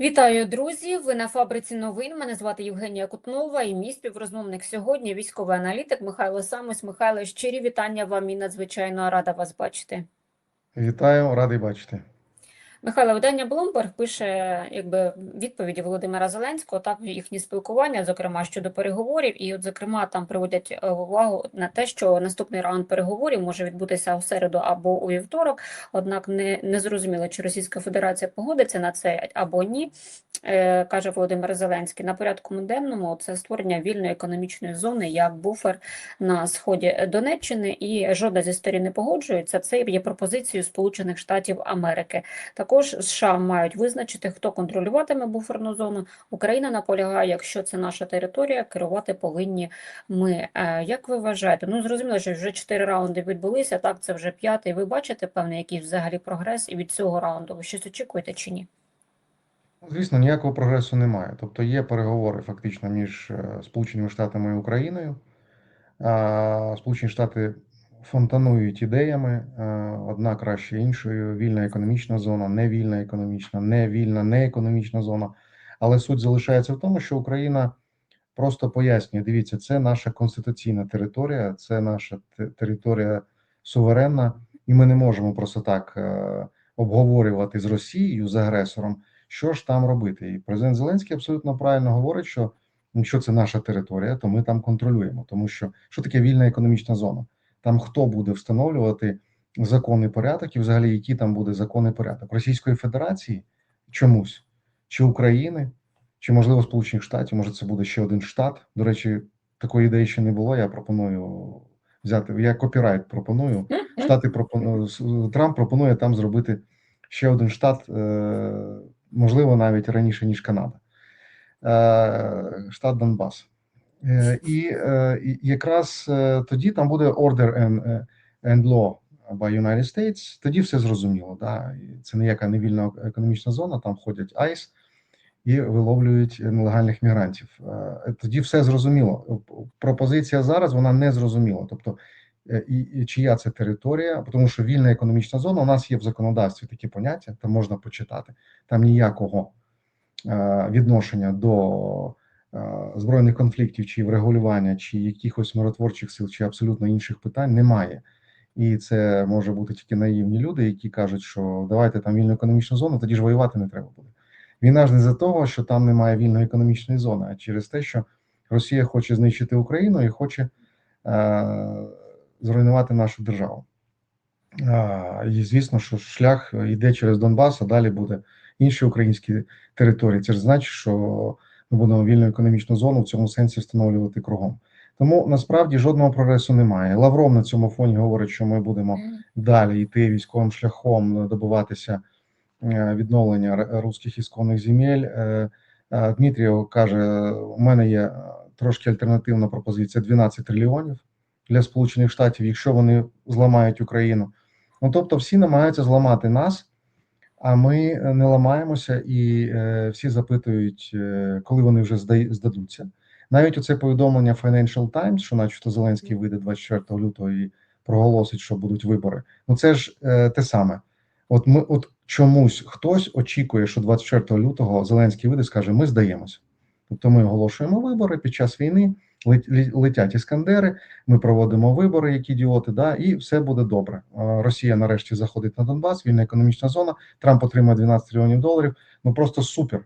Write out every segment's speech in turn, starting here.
Вітаю, друзі! Ви на фабриці новин. Мене звати Євгенія Кутнова і мій співрозмовник сьогодні військовий аналітик Михайло Самось. Михайло, щирі вітання вам і надзвичайно рада вас бачити. Вітаю, радий бачити. Михайло, видання Bloomberg пише якби відповіді Володимира Зеленського, так їхні спілкування, зокрема щодо переговорів, і от зокрема там приводять е, увагу на те, що наступний раунд переговорів може відбутися у середу або у вівторок. Однак не, не зрозуміло, чи Російська Федерація погодиться на це або ні. Е, каже Володимир Зеленський. На порядку денному це створення вільної економічної зони як буфер на сході Донеччини, і жодна зі сторін не погоджується. Це є пропозицією Сполучених Штатів Америки. Також США мають визначити, хто контролюватиме буферну зону. Україна наполягає, якщо це наша територія, керувати повинні ми. Е, Як ви вважаєте? Ну зрозуміло, що вже чотири раунди відбулися. Так, це вже п'ятий. Ви бачите певний якийсь взагалі прогрес і від цього раунду ви щось очікуєте чи ні? Звісно, ніякого прогресу немає. Тобто є переговори фактично між е, Сполученими Штатами і Україною. Сполучені Штати фонтанують ідеями, е, одна краще іншою. Вільна економічна зона, невільна економічна, невільна, неекономічна зона. Але суть залишається в тому, що Україна просто пояснює: дивіться, це наша конституційна територія, це наша територія суверенна, і ми не можемо просто так е, обговорювати з Росією з агресором. Що ж там робити? І президент Зеленський абсолютно правильно говорить, що якщо це наша територія, то ми там контролюємо. Тому що що таке вільна економічна зона? Там хто буде встановлювати законний порядок і взагалі який там буде законний порядок Російської Федерації чомусь чи України, чи можливо Сполучених Штатів, може це буде ще один штат. До речі, такої ідеї ще не було. Я пропоную взяти. Я копірайт пропоную. Штати пропону... Трамп пропонує там зробити ще один штат, е, можливо, навіть раніше, ніж Канада, Е, штат Донбас. Е, І е, якраз е, тоді там буде order and, and law by United States, тоді все зрозуміло. Да? Це ніяка не вільна економічна зона, там ходять ICE і виловлюють нелегальних мігрантів. Тоді все зрозуміло. Пропозиція зараз вона не зрозуміла. Тобто, і, і чия це територія, тому що вільна економічна зона у нас є в законодавстві такі поняття, там можна почитати. Там ніякого е, відношення до збройних конфліктів, чи врегулювання, чи якихось миротворчих сил, чи абсолютно інших питань немає. І це може бути тільки наївні люди, які кажуть, що давайте там вільну економічну зону, тоді ж воювати не треба буде. Війна ж не за того, що там немає вільної економічної зони, а через те, що Росія хоче знищити Україну і хоче е, зруйнувати нашу державу. А, і звісно, що шлях йде через Донбас, а далі буде інші українські території. Це ж значить, що ми будемо вільну економічну зону в цьому сенсі встановлювати кругом. Тому насправді жодного прогресу немає. Лавров на цьому фоні говорить, що ми будемо далі йти військовим шляхом, добиватися е, відновлення р- руських ісконних земель. Е, е, Дмитрієв каже: у мене є е, трошки альтернативна пропозиція: 12 трильйонів для Сполучених Штатів, якщо вони зламають Україну. Ну тобто, всі намагаються зламати нас, а ми е, не ламаємося, і е, всі запитують, е, коли вони вже зда- здадуться. Навіть оце повідомлення Financial Times, що, начебто, Зеленський вийде 24 лютого і проголосить, що будуть вибори. Ну це ж е, те саме. От ми, от чомусь хтось очікує, що 24 лютого Зеленський вийде і скаже: ми здаємося. Тобто ми оголошуємо вибори під час війни, летять іскандери, ми проводимо вибори, як ідіоти, да, і все буде добре. Росія нарешті заходить на Донбас, вільна економічна зона. Трамп отримає 12 трильйонів доларів. Ну просто супер.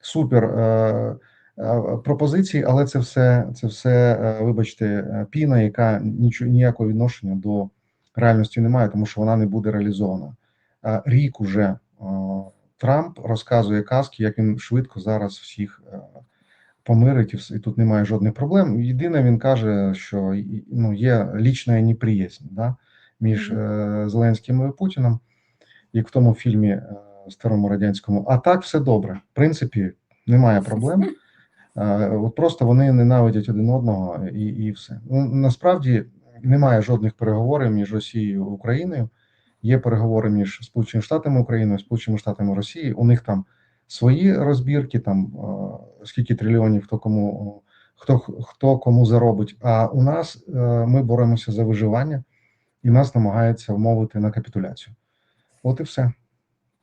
Супер е, е, пропозиції, але це все, це все, е, вибачте, е, піна, яка нічого ніякого відношення до реальності не має, тому що вона не буде реалізована. Е, Рік уже е, Трамп розказує казки, як він швидко зараз всіх е, помирить, і і тут немає жодних проблем. Єдине, він каже, що ну, є лічна неприязнь да, між е, Зеленським і Путіним, як в тому фільмі е, старому радянському. А так все добре. В принципі, немає проблем. Е, От просто вони ненавидять один одного і, і все. Ну, насправді немає жодних переговорів між Росією і Україною. Є переговори між Сполученими Штатами і Україною, Сполученими Штатами і Росією. У них там свої розбірки, там е, скільки трильйонів хто кому хто хто кому заробить. А у нас е, ми боремося за виживання, і нас намагаються вмовити на капітуляцію. От і все.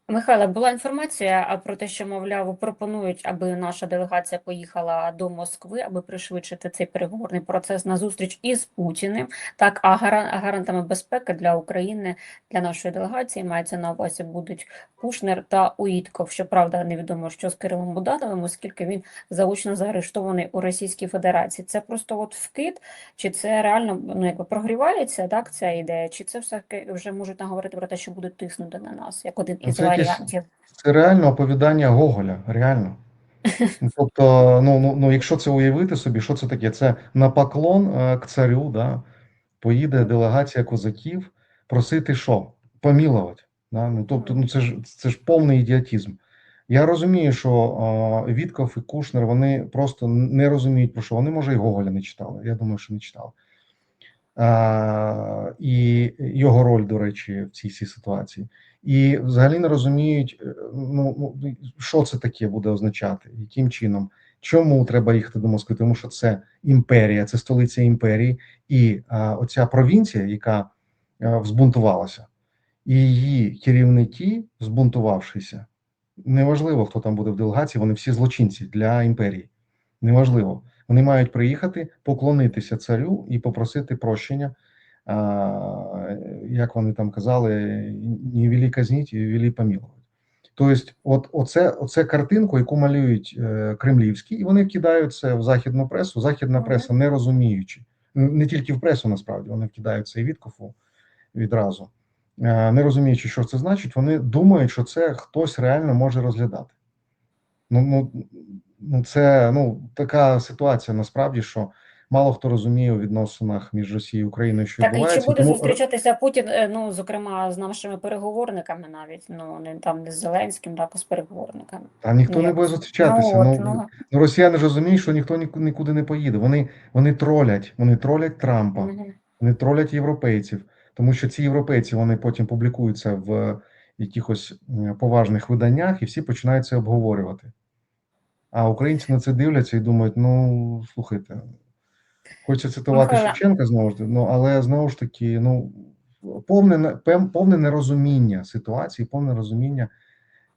Михайло, була інформація про те, що, мовляв, пропонують, аби наша делегація поїхала до Москви, аби пришвидшити цей переговорний процес на зустріч із Путіним. Так, а гара- гарантами безпеки для України, для нашої делегації мається на увазі будуть Кушнер та Уїтков. Щоправда, невідомо, що з Кирилом Будановим, оскільки він заочно заарештований у Російській Федерації. Це просто от вкид, чи це реально ну, якби прогрівається так, ця ідея, чи це все-таки вже можуть наговорити про те, що будуть тиснути на нас, як один із варіантів. Це реально оповідання Гоголя, реально. Ну, Тобто, ну, ну, ну, якщо це уявити собі, що це таке? Це на поклон е, к царю, да, поїде делегація козаків просити що? Помілувати. Да? Ну, тобто, ну, це ж це ж повний ідіотизм. Я розумію, що е, Вітков і Кушнер вони просто не розуміють про що. Вони, може, і Гоголя не читали. Я думаю, що не читали. Е, і його роль, до речі, в цій всій ситуації. І взагалі не розуміють, е, ну, ну, що це таке буде означати, яким чином, чому треба їхати до Москви, тому що це імперія, це столиця імперії, і а, оця провінція, яка а, взбунтувалася, і її керівники, збунтувавшися, неважливо, хто там буде в делегації, вони всі злочинці для імперії. Неважливо. Вони мають приїхати, поклонитися царю і попросити прощення. А, як вони там казали, не вілі казніть, і вілі помілувати. Тобто, от оце, оце картинку, яку малюють е, кремлівські, і вони кидають це в західну пресу. Західна преса не розуміючи, не тільки в пресу, насправді вони вкидають це і Віткофу відразу, Е, не розуміючи, що це значить, вони думають, що це хтось реально може розглядати. Ну, ну, ну це ну така ситуація насправді, що мало хто розуміє у відносинах між Росією і Україною, що Так, і чи буде Тому зустрічатися Путін, е, ну, зокрема, з нашими переговорниками навіть, ну, не там не з Зеленським, так, а з переговорниками. та ніхто Ну, не буде зустрічатися. Ну, Ну, от, ну, ну росіяни ж розуміють, що ніхто ніку- нікуди не поїде. Вони вони тролять, вони тролять Трампа, мгм. вони тролять європейців, тому що ці європейці вони потім публікуються в якихось поважних виданнях, і всі починають це обговорювати. А українці на це дивляться і думають: ну слухайте, хочеться цитувати Михайло. Шевченка знову ж таки, ну але знову ж таки, ну повне повне нерозуміння ситуації, повне розуміння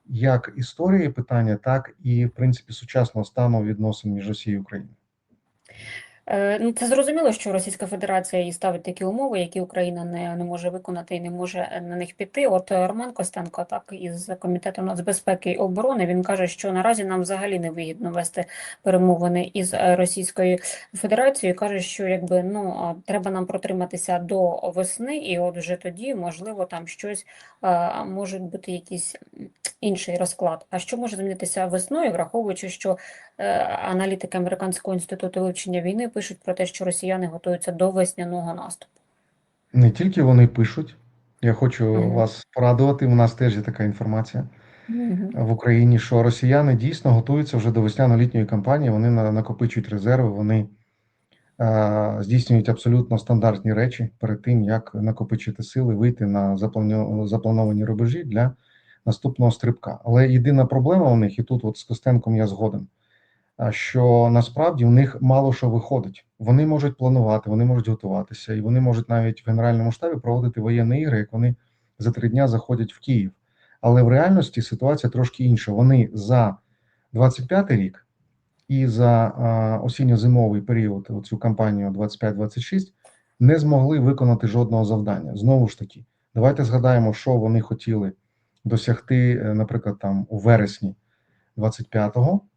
як історії питання, так і в принципі сучасного стану відносин між Росією і Україною. Е, Ну, це зрозуміло, що Російська Федерація їй ставить такі умови, які Україна не, не може виконати і не може е, на них піти. От е, Роман Костенко, так, із Комітету нацбезпеки і оборони, він каже, що наразі нам взагалі не вигідно вести перемовини із Російською Федерацією. Каже, що якби ну треба нам протриматися до весни, і от вже тоді, можливо, там щось може бути якийсь інший розклад. А що може змінитися весною, враховуючи, що Аналітики Американського інституту вивчення війни пишуть про те, що росіяни готуються до весняного наступу. Не тільки вони пишуть. Я хочу Мгм. вас порадувати. У нас теж є така інформація Мгм. в Україні, що росіяни дійсно готуються вже до весняно-літньої кампанії. Вони накопичують резерви, вони е, здійснюють абсолютно стандартні речі перед тим, як накопичити сили, вийти на запланьо- заплановані рубежі для наступного стрибка. Але єдина проблема у них, і тут от з Костенком я згоден, що насправді у них мало що виходить. Вони можуть планувати, вони можуть готуватися, і вони можуть навіть в генеральному штабі проводити воєнні ігри, як вони за три дня заходять в Київ. Але в реальності ситуація трошки інша. Вони за 25 рік і за осінньо-зимовий період, оцю кампанію 25-26, не змогли виконати жодного завдання. Знову ж таки, давайте згадаємо, що вони хотіли досягти, е, наприклад, там у вересні 25-го, а,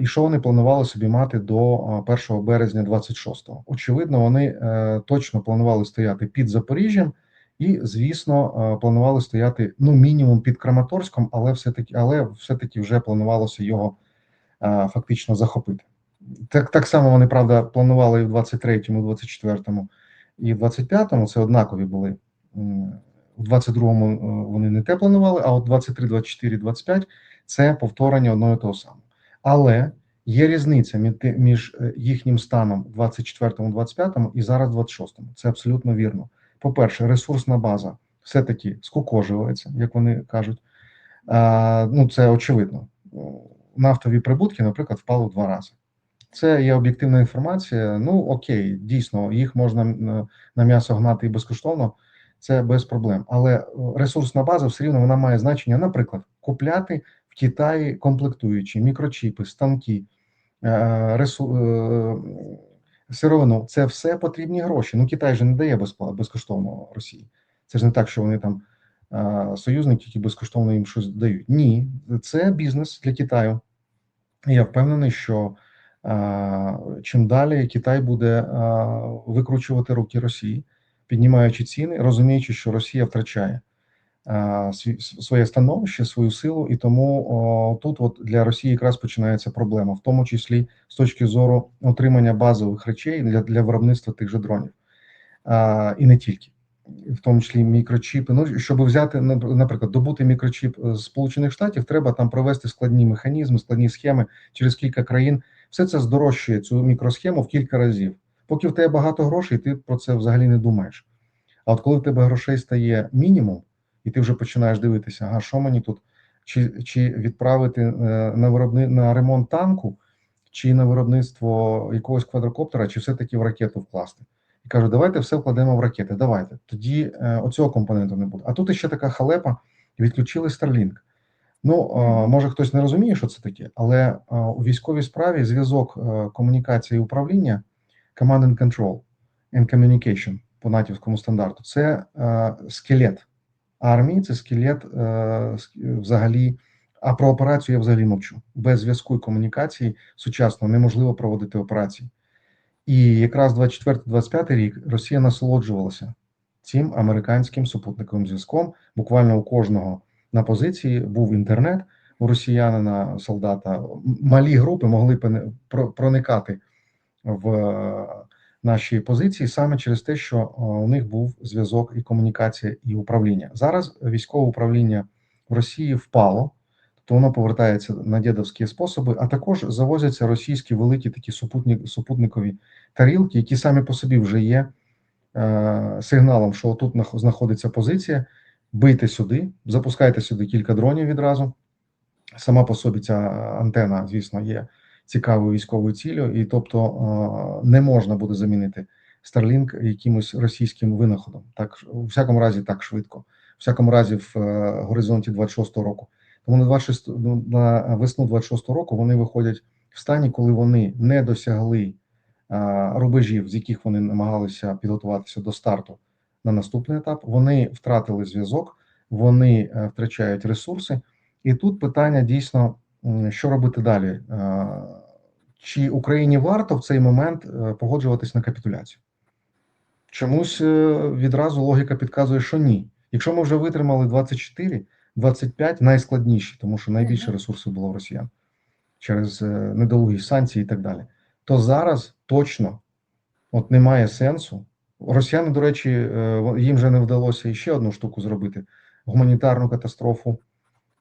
і що вони планували собі мати до а, 1 березня 26-го. Очевидно, вони е, точно планували стояти під Запоріжжям. І, звісно, е, планували стояти ну мінімум під Краматорськом, але все таки, але все таки вже планувалося його е, фактично захопити. Так так само вони правда планували і в 23-му, 24-му і в 25-му. Це однакові були. У 22-му е, вони не те планували, а от 23, 24, 25 – це повторення одного того самого. Але є різниця між е, їхнім станом в 24-му, 25-му і зараз 26-му. Це абсолютно вірно. По-перше, ресурсна база все-таки скукожується, як вони кажуть. Ну, це очевидно. Нафтові прибутки, наприклад, впали в два рази. Це є об'єктивна інформація. Ну окей, дійсно, їх можна на м'ясо гнати і безкоштовно. це без проблем. Але е, ресурсна база все рівно вона має значення, наприклад, купляти в Китаї комплектуючі, мікрочіпи, станки, е, ресу, е, сировину. Це все потрібні гроші. Ну, Китай же не дає безкоштовно Росії. Це ж не так, що вони там е, союзники, які безкоштовно їм щось дають. Ні, це бізнес для Китаю. Я впевнений, що чим далі Китай буде викручувати руки Росії, піднімаючи ціни, розуміючи, що Росія втрачає своє становище, свою силу, і тому о, тут от для Росії якраз починається проблема, в тому числі з точки зору отримання базових речей для, для виробництва тих же дронів, а, і не тільки. В тому числі мікрочіпи. Ну щоб взяти нап- наприклад, добути мікрочіп з Сполучених Штатів, треба там провести складні механізми, складні схеми через кілька країн. Все це здорожчує цю мікросхему в кілька разів. Поки в тебе багато грошей, ти про це взагалі не думаєш. А от коли в тебе грошей стає мінімум, і ти вже починаєш дивитися, ага, що мені тут, чи, чи відправити е, на виробни на ремонт танку, чи на виробництво якогось квадрокоптера, чи все-таки в ракету вкласти. І кажу, давайте все вкладемо в ракети. Давайте. Тоді е, оцього компоненту не буде. А тут ще така халепа: відключили Starlink. Ну, е, може хтось не розуміє, що це таке, але у військовій справі зв'язок комунікації і управління Command and Control and Communication по натівському стандарту це скелет армії, це скелет е, взагалі. А про операцію я взагалі мовчу. Без зв'язку і комунікації сучасно неможливо проводити операції. І якраз 24-25 рік Росія насолоджувалася цим американським супутниковим зв'язком. Буквально у кожного на позиції був інтернет у росіянина, солдата. Малі групи могли проникати в наші позиції саме через те, що е, у них був зв'язок і комунікація, і управління. Зараз військове управління в Росії впало, тобто воно повертається на дідовські способи, а також завозяться російські великі такі супутник, супутникові тарілки, які самі по собі вже є е, сигналом, що тут знаходиться позиція. Бийте сюди, запускайте сюди кілька дронів відразу. Сама по собі ця антена, звісно, є цікавою військовою ціллю, і тобто е, не можна буде замінити Starlink якимось російським винаходом. Так у всякому разі, так швидко, у всякому разі, в е, горизонті 26-го року. Тому на 26, ну, на весну 26-го року вони виходять в стані, коли вони не досягли е, рубежів, з яких вони намагалися підготуватися до старту на наступний етап. Вони втратили зв'язок, вони втрачають ресурси, і тут питання дійсно, що робити далі. Е, Чи Україні варто в цей момент е, погоджуватись на капітуляцію? Чомусь е, відразу логіка підказує, що ні. Якщо ми вже витримали 24, 25 найскладніші, тому що найбільше Мгм. ресурсів було в росіян через е, недолугі санкції і так далі, то зараз точно от немає сенсу. Росіяни, до речі, е, їм вже не вдалося ще одну штуку зробити: гуманітарну катастрофу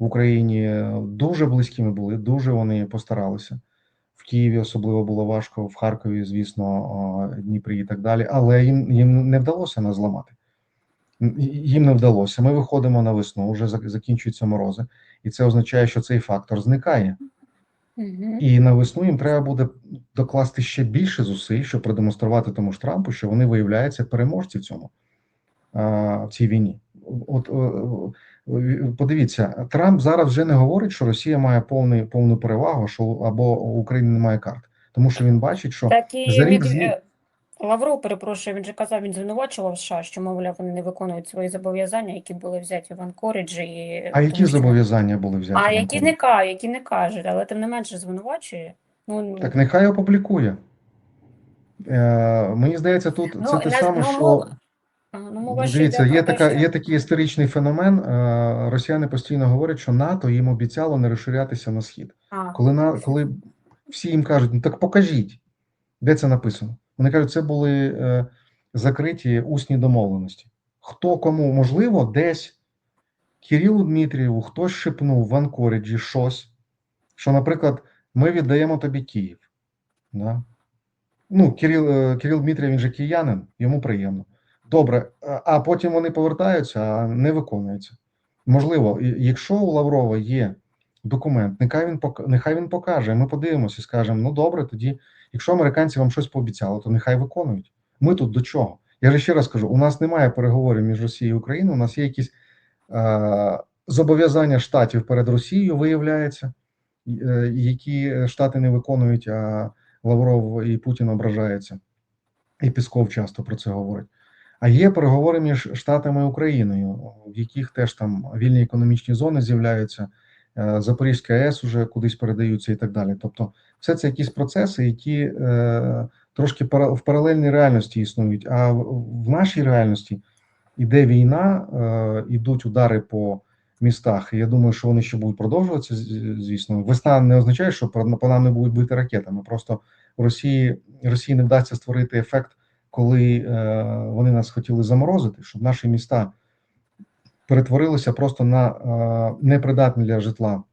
в Україні. е, Дуже близькими були, дуже вони постаралися. В Києві особливо було важко, в Харкові, звісно, Дніпрі і так далі. Але їм, їм не вдалося нас зламати. Їм не вдалося. Ми виходимо на весну, вже закінчуються морози, і це означає, що цей фактор зникає. І на весну їм треба буде докласти ще більше зусиль, щоб продемонструвати тому ж Трампу, що вони виявляються переможці в цьому в цій війні. От подивіться, Трамп зараз вже не говорить, що Росія має повний повну перевагу, що або у України немає карт, тому що він бачить, що Так і за рік з- е, Лавров, перепрошую, він же казав, він звинувачував США, що, мовляв, вони не виконують свої зобов'язання, які були взяті в Анкориджі. І, а тому які що- зобов'язання були взяті? А в які не кажуть, які не кажуть, але тим не менше звинувачує. Ну, Так нехай опублікує. Е, мені здається, тут Ну, це те саме, ну, що ну, мова Дивіться, є така, що- є такий історичний феномен. е, Росіяни постійно говорять, що НАТО їм обіцяло не розширятися на схід. А, Коли на коли всі їм кажуть, ну так покажіть, де це написано. Вони кажуть, це були е, закриті усні домовленості. Хто кому можливо, десь Кирилу Дмитрієву хтось шепнув в Анкориджі щось, що, наприклад, ми віддаємо тобі Київ. Да? Ну, Кирил, е, Кирил Дмитрієв, він же киянин, йому приємно. Добре, а- а потім вони повертаються, а не виконується. Можливо, якщо у Лаврова є документ, нехай він нехай він покаже. Ми подивимося і скажемо: ну добре, тоді, якщо американці вам щось пообіцяли, то нехай виконують. Ми тут до чого? Я же ще раз кажу: у нас немає переговорів між Росією і Україною. У нас є якісь е, зобов'язання штатів перед Росією, виявляється, е, які штати не виконують, а Лавров і Путін ображаються. І Пісков часто про це говорить. А є переговори між Штатами і Україною, в яких теж там вільні економічні зони з'являються, е, Запорізька АЕС уже кудись передаються і так далі. Тобто, все це якісь процеси, які е, трошки в паралельній реальності існують. А в, в нашій реальності іде війна, е, ідуть удари по містах. І я думаю, що вони ще будуть продовжуватися. Звісно, весна не означає, що по нам не будуть бити ракетами. Просто у Росії Росії не вдасться створити ефект, коли е, вони нас хотіли заморозити, щоб наші міста перетворилися просто на е, непридатні для житла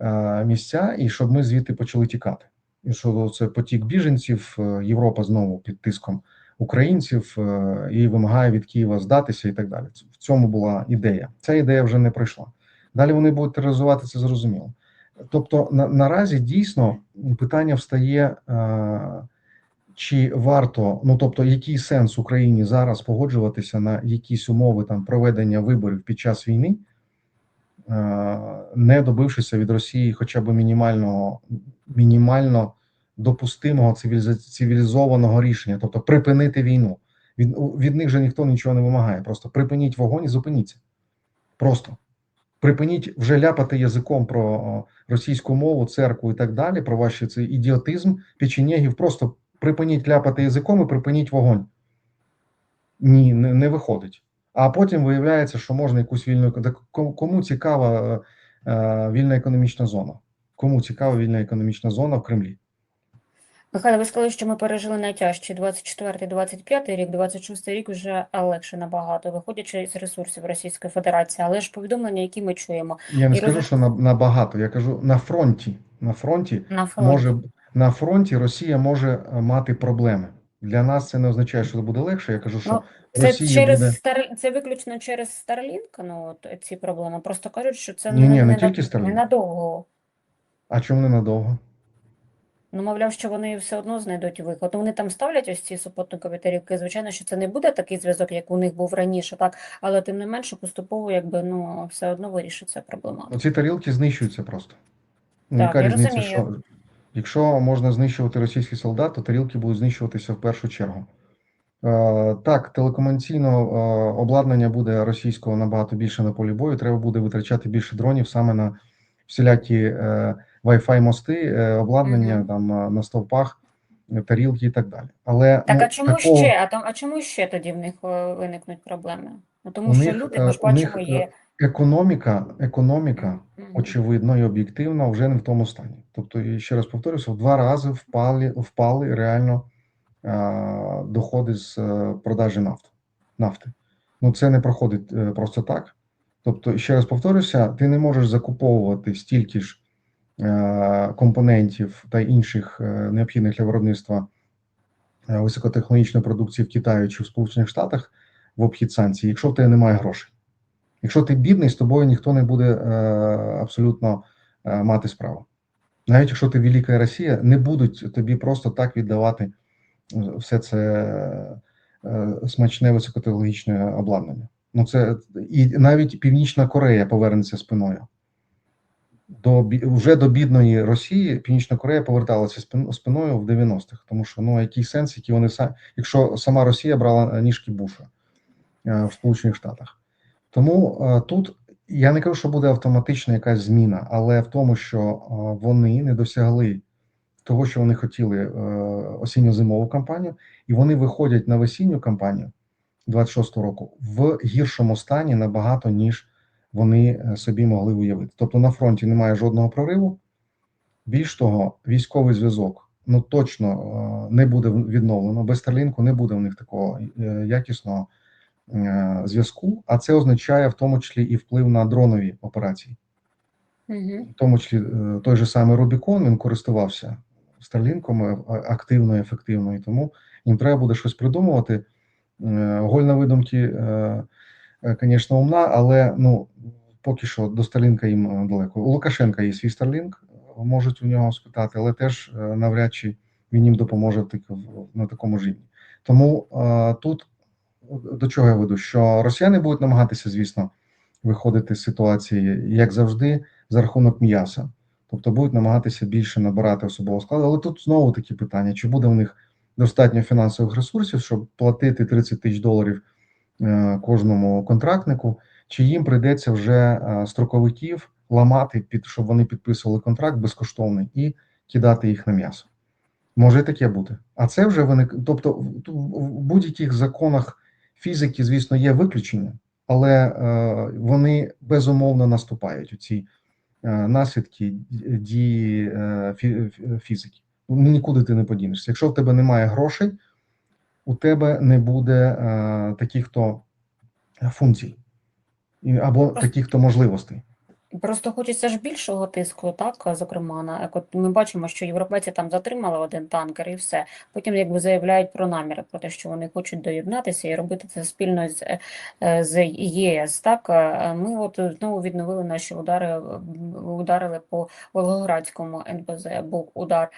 е, місця, і щоб ми звідти почали тікати. І що це потік біженців, Європа знову під тиском українців і вимагає від Києва здатися і так далі. В цьому була ідея. Ця ідея вже не пройшла. Далі вони будуть реалізувати це зрозуміло. Тобто, на, наразі дійсно питання встає. Чи варто, ну тобто, який сенс Україні зараз погоджуватися на якісь умови там проведення виборів під час війни, е, не добившися від Росії хоча б мінімального, мінімально допустимого цивілізованого рішення, тобто припинити війну. Від, від них же ніхто нічого не вимагає. Просто припиніть вогонь і зупиніться. Просто припиніть вже ляпати язиком про російську мову, церкву і так далі, про ваш цей ідіотизм печенєгів. Просто припиніть ляпати язиком і припиніть вогонь. Ні, не, не виходить. А потім виявляється, що можна якусь вільну кому цікава е, вільна економічна зона? Кому цікава вільна економічна зона в Кремлі? Михайло, ви сказали, що ми пережили найтяжчі 24-25 рік, 26 рік вже легше набагато, виходячи з ресурсів Російської Федерації. Але ж повідомлення, які ми чуємо Я не І скажу, роз- що набагато. Я кажу на фронті. На фронті на фронті. може на фронті Росія може е, мати проблеми. Для нас це не означає, що буде легше. Я кажу, що Ну, Це Росії через буде Стар... це виключно через Starlink, ну от ці проблеми. Просто кажуть, що це Ні-ні, не на- тільки Starlink. ненадовго. а чому ненадовго? Ну, мовляв, що вони все одно знайдуть виход. Вони там ставлять ось ці супутникові тарілки. Звичайно, що це не буде такий зв'язок, як у них був раніше, так, але тим не менше поступово, якби ну все одно вирішиться проблема. Оці тарілки знищуються просто. Ну, Так, я розумію. що якщо можна знищувати російський солдат, то тарілки будуть знищуватися в першу чергу. Е, так, телекомунікаційного е, обладнання буде російського набагато більше на полі бою. Треба буде витрачати більше дронів саме на всілякі е, Wi-Fi мости, е, обладнання Мгм. там на, стовпах, тарілки і так далі. Але Так, ну, а чому такого- ще? А там, а чому ще тоді в них виникнуть проблеми? Ну тому У що них, люди, ми ж них, бачимо, є. Економіка, економіка очевидно і об'єктивно вже не в тому стані. Тобто, ще раз повторюся, в два рази впали, впали реально е, доходи з е, продажі нафти. нафти. Ну це не проходить е, просто так. Тобто, ще раз повторюся, ти не можеш закуповувати стільки ж е, компонентів та інших е, необхідних для виробництва е, високотехнологічної продукції в Китаї чи в Сполучених Штатах в обхід санкцій, якщо в тебе немає грошей. Якщо ти бідний, з тобою ніхто не буде е, абсолютно е, мати справу. Навіть якщо ти велика Росія, не будуть тобі просто так віддавати е, все це смачне високотехнологічне обладнання. Ну це і навіть Північна Корея повернеться спиною. До вже до бідної Росії Північна Корея поверталася спиною в 90-х, тому що ну який сенс, які вони якщо сама Росія брала ніжки Буша в Сполучених Штатах. Тому е, тут я не кажу, що буде автоматична якась зміна, але в тому, що е, вони не досягли того, що вони хотіли е, осінньо-зимову кампанію, і вони виходять на весінню кампанію 26-го року в гіршому стані набагато, ніж вони собі могли уявити. Тобто на фронті немає жодного прориву. Більш того, військовий зв'язок ну точно не буде відновлено. Без Старлінку не буде в них такого якісного зв'язку, а це означає в тому числі і вплив на дронові операції. Мгм. В тому числі е, той же самий Рубікон він користувався Старлінком е, активно і ефективно, і тому їм треба буде щось придумувати. Е, Голь на видумки, е, е, звісно, умна, але ну поки що до Старлінка їм е, далеко. У Лукашенка є свій Старлінк, можуть у нього спитати, але теж е, навряд чи він їм допоможе на такому ж рівні. Тому е, тут до чого я веду? Що росіяни будуть намагатися, звісно, виходити з ситуації, як завжди, за рахунок м'яса. Тобто будуть намагатися більше набирати особового складу. Але тут знову такі питання: чи буде в них достатньо фінансових ресурсів, щоб платити 30 тисяч доларів е, кожному контрактнику, чи їм прийдеться вже е, строковиків ламати, під щоб вони підписували контракт безкоштовний і кидати їх на м'ясо. Може таке бути. А це вже виник. Тобто, в будь-яких законах фізики, звісно, є виключення, але е, вони безумовно наступають у ці е, наслідки дії е, фі- фі- фізики. Ну, Нікуди ти не подінешся. Якщо в тебе немає грошей, у тебе не буде таких то функцій або таких то можливостей. Просто хочеться ж більшого тиску, так, зокрема, на як ми бачимо, що європейці там затримали один танкер і все. Потім якби заявляють про наміри, про те, що вони хочуть доєднатися і робити це спільно з, е, з ЄС. Так, Е, ми от знову відновили наші удари, е, ударили по Волгоградському НПЗ, був удар.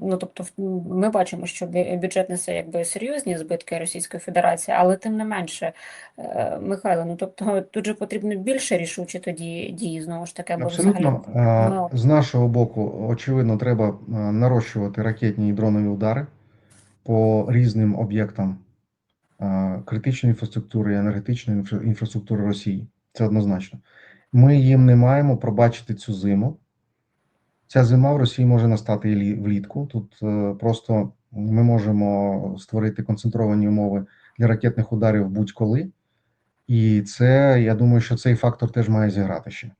Ну, тобто, ми бачимо, що бю- бюджет несе якби серйозні збитки Російської Федерації, але тим не менше, е, Михайло, ну тобто тут же потрібно більше рішучі тоді дії, знову ж таки, або взагалі. Абсолютно. Ну, Е, З нашого боку, очевидно, треба е, нарощувати ракетні і дронові удари по різним об'єктам критичної інфраструктури і енергетичної інфраструктури Росії. Це однозначно. Ми їм не маємо пробачити цю зиму. Ця зима в Росії може настати і влітку. Тут е, просто ми можемо створити концентровані умови для ракетних ударів будь-коли. І це, я думаю, що цей фактор теж має зіграти ще.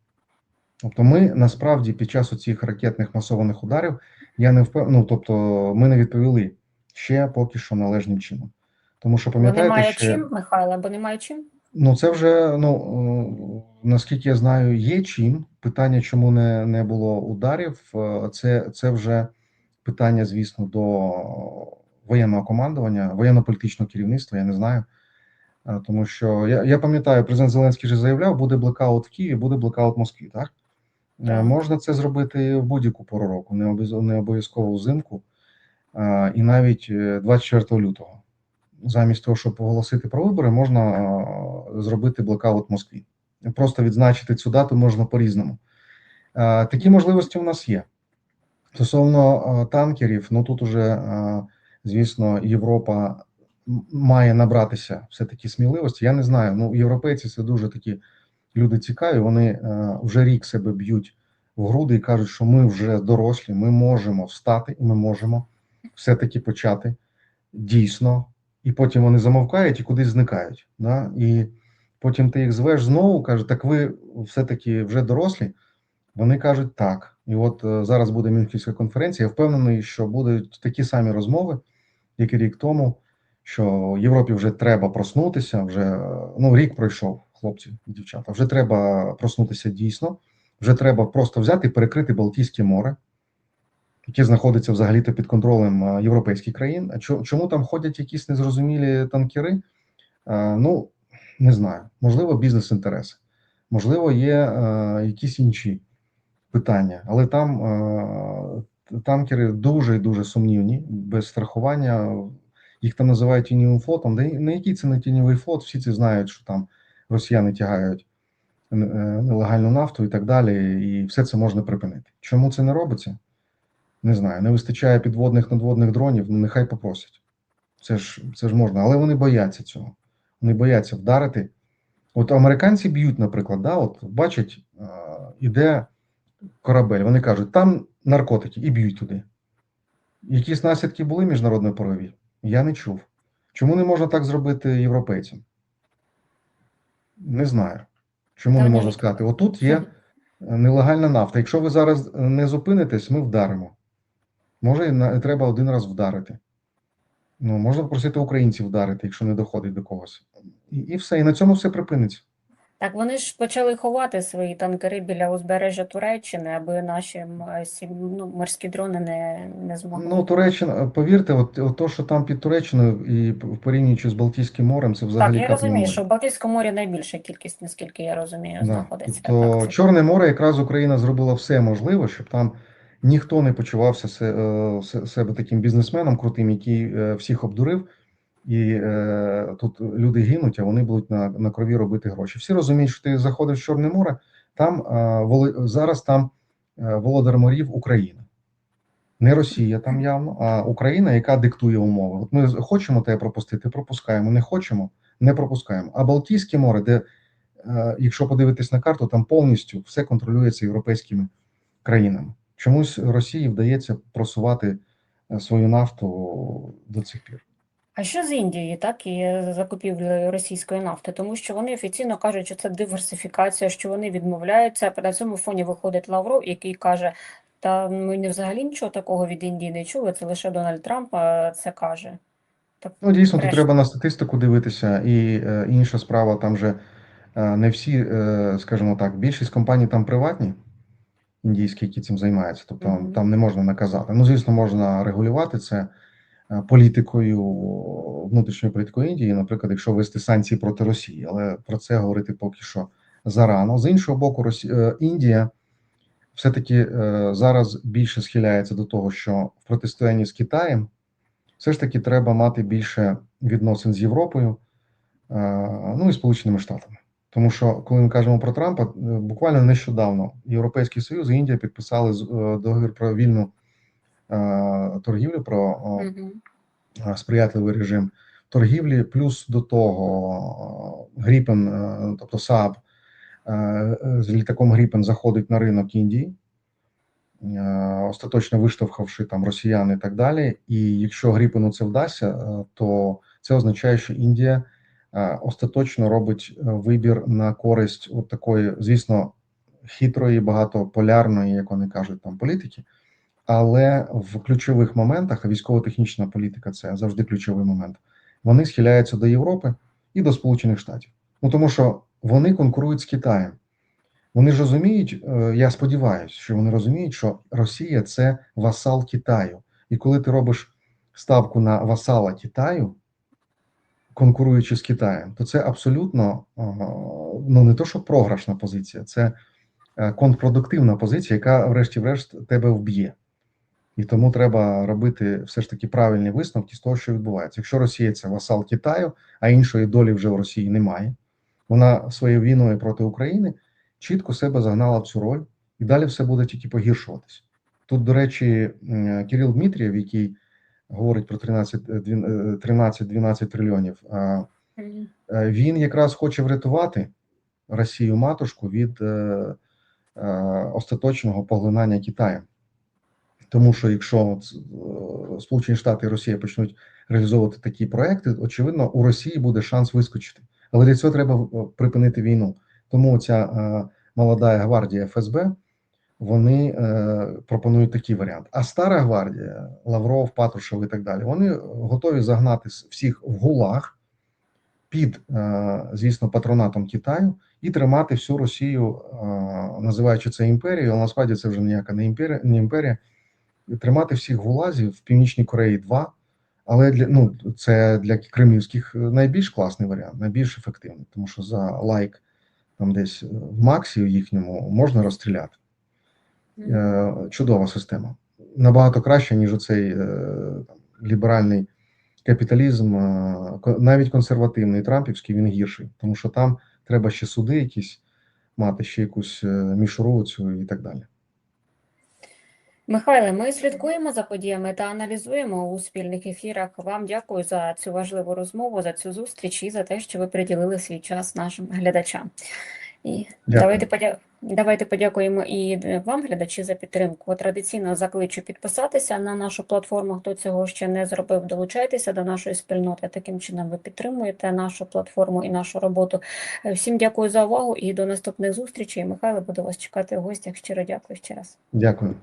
Тобто, ми насправді під час цих ракетних масованих ударів я не впевнений, ну, тобто ми не відповіли ще поки що належним чином. Тому що пам'ятаєте, немає ще, чим, Михайло, бо немає чим. Ну це вже ну е, наскільки я знаю, є чим. Питання, чому не, не було ударів, е, це, це вже питання, звісно, до воєнного командування, воєнно-політичного керівництва. Я не знаю. Е, Тому що я, я пам'ятаю, президент Зеленський вже заявляв, буде блекаут в Києві, буде блекаут в Москві. Так можна це зробити в будь-яку пору року, не обов'яз- не обов'язково взимку, і навіть е, 24 лютого. Замість того, щоб оголосити про вибори, можна е, зробити блекаут в Москві. Просто відзначити цю дату можна по-різному. Е, Такі можливості у нас є. Стосовно е, танкерів, ну тут уже, звісно, Європа має набратися все-таки сміливості. Я не знаю. Ну, європейці це дуже такі люди цікаві. Вони вже рік себе б'ють в груди і кажуть, що ми вже дорослі, ми можемо встати і ми можемо все-таки почати дійсно. І потім вони замовкають і кудись зникають. Да? І потім ти їх звеш знову, каже, так ви все-таки вже дорослі. Вони кажуть так. І от е, зараз буде Мюнхенська конференція. Я впевнений, що будуть такі самі розмови, як і рік тому, що Європі вже треба проснутися. Вже е, ну рік пройшов, хлопці і дівчата. Вже треба проснутися дійсно. Вже треба просто взяти і перекрити Балтійське море, яке знаходиться взагалі-то під контролем е, європейських країн. А чому там ходять якісь незрозумілі танкери? Е, Ну не знаю. Можливо, бізнес-інтереси, можливо, є е, якісь інші питання, але там танкери дуже і дуже сумнівні, без страхування. Їх там називають тіньовим флотом. Де на який це не тіньовий флот? Всі ці знають, що там росіяни тягають нелегальну нафту і так далі, і все це можна припинити. Чому це не робиться? Не знаю. Не вистачає підводних надводних дронів. Ну нехай попросять. Це ж це ж можна, але вони бояться цього. Вони бояться вдарити. От американці б'ють, наприклад, да, от бачать, е, іде корабель. Вони кажуть, там наркотики і б'ють туди. Якісь наслідки були міжнародної правові? Я не чув. Чому не можна так зробити європейцям? Не знаю. Чому не можна сказати? Отут є нелегальна нафта. Якщо ви зараз не зупинитесь, ми вдаримо. Може, треба один раз вдарити. Ну, можна попросити українців вдарити, якщо не доходить до когось. І, і все. І на цьому все припиниться. Так вони ж почали ховати свої танкери біля узбережжя Туреччини, аби наші ну, морські дрони не, не змогли. Ну, Туреччина, повірте, от, от то, що там під Туреччиною і порівнюючи з Балтійським морем, це Так, взагалі я розумію, морі. що в Балтійському морі найбільша кількість, наскільки я розумію, Да. знаходиться. Тобто Так, Чорне море якраз Україна зробила все можливе, щоб там ніхто не почувався е, себе таким бізнесменом крутим, який е, всіх обдурив І е, тут люди гинуть, а вони будуть на, на крові робити гроші. Всі розуміють, що ти заходиш в Чорне море, там е, воли, зараз там е, володар морів Україна. Не Росія там явно, а Україна, яка диктує умови. От ми хочемо тебе пропустити, пропускаємо. Не хочемо, не пропускаємо. А Балтійське море, де, е, якщо подивитись на карту, там повністю все контролюється європейськими країнами. Чомусь Росії вдається просувати е, свою нафту до цих пір. А що з Індією, так, і закупівлею російської нафти? Тому що вони офіційно кажуть, що це диверсифікація, що вони відмовляються. На цьому фоні виходить Лавров, який каже, та ми не взагалі нічого такого від Індії не чули, це лише Дональд Трамп е, це каже. Так, Ну, дійсно, тут треба на статистику дивитися, і е, інша справа, там же е, не всі, е, скажімо так, більшість компаній там приватні, індійські, які цим займаються, тобто Мгм. там не можна наказати. Ну, звісно, можна регулювати це е, політикою, внутрішньою політикою Індії, наприклад, якщо ввести санкції проти Росії, але про це говорити поки що зарано. З іншого боку, Росі... е, Індія все-таки е, зараз більше схиляється до того, що в протистоянні з Китаєм все ж таки треба мати більше відносин з Європою, ну і Сполученими Штатами. Тому що, коли ми кажемо про Трампа, е, буквально нещодавно Європейський Союз і Індія підписали е, договір про вільну е, торгівлю, про сприятливий режим торгівлі, плюс до того Гріпен, тобто СААБ, е, з літаком Гріпен заходить на ринок Індії, остаточно виштовхавши там росіян і так далі. І якщо Гріпену це вдасться, то це означає, що Індія остаточно робить е, вибір на користь от такої, звісно, хитрої, багатополярної, як вони кажуть, там політики. Але в ключових моментах, військово-технічна політика це завжди ключовий момент. Вони схиляються до Європи і до Сполучених Штатів. Ну тому що вони конкурують з Китаєм. Вони ж розуміють, е, я сподіваюся, що вони розуміють, що Росія це васал Китаю. І коли ти робиш ставку на васала Китаю, конкуруючи з Китаєм, то це абсолютно ну не то, що програшна позиція, це е, контрпродуктивна позиція, яка, врешті-решт, тебе вб'є. І тому треба робити все ж таки правильні висновки з того, що відбувається. Якщо Росія це васал Китаю, а іншої долі вже в Росії немає, вона своєю війною проти України чітко себе загнала в цю роль, і далі все буде тільки погіршуватись. Тут, до речі, Кирил Дмитрієв, який говорить про 13-12 трильйонів, а, Мгм. Е, Він якраз хоче врятувати Росію матушку від е, е, остаточного поглинання Китаю. Тому що якщо е, Сполучені Штати і Росія почнуть реалізовувати такі проекти, очевидно, у Росії буде шанс вискочити. Але для цього треба е, припинити війну. Тому ця е, молода гвардія ФСБ вони е, пропонують такий варіант. А стара гвардія, Лавров, Патрушев і так далі, вони готові загнати всіх в гулаг під, е, звісно, патронатом Китаю і тримати всю Росію, е, називаючи це імперією, але насправді це вже ніяка не імперія, не імперія. Тримати всіх гулазів в Північній Кореї два. Але для ну це для кремлівських найбільш класний варіант, найбільш ефективний, тому що за лайк там десь в Максі їхньому можна розстріляти. Е, чудова система. Набагато краще, ніж оцей е, там, ліберальний капіталізм, е, навіть консервативний Трампівський, він гірший, тому що там треба ще суди якісь мати, ще якусь мішуру цю і так далі. Михайле, ми слідкуємо за подіями та аналізуємо у спільних ефірах. Вам дякую за цю важливу розмову, за цю зустріч і за те, що ви приділили свій час нашим глядачам. І Дякую. давайте подя... давайте подякуємо і е, вам, глядачі, за підтримку. Традиційно закличу підписатися на нашу платформу. Хто цього ще не зробив, долучайтеся до нашої спільноти. Таким чином ви підтримуєте нашу платформу і нашу роботу. Е, Всім дякую за увагу і до наступних зустрічей. Михайло, буду вас чекати в гостях. Щиро дякую ще раз. Дякую.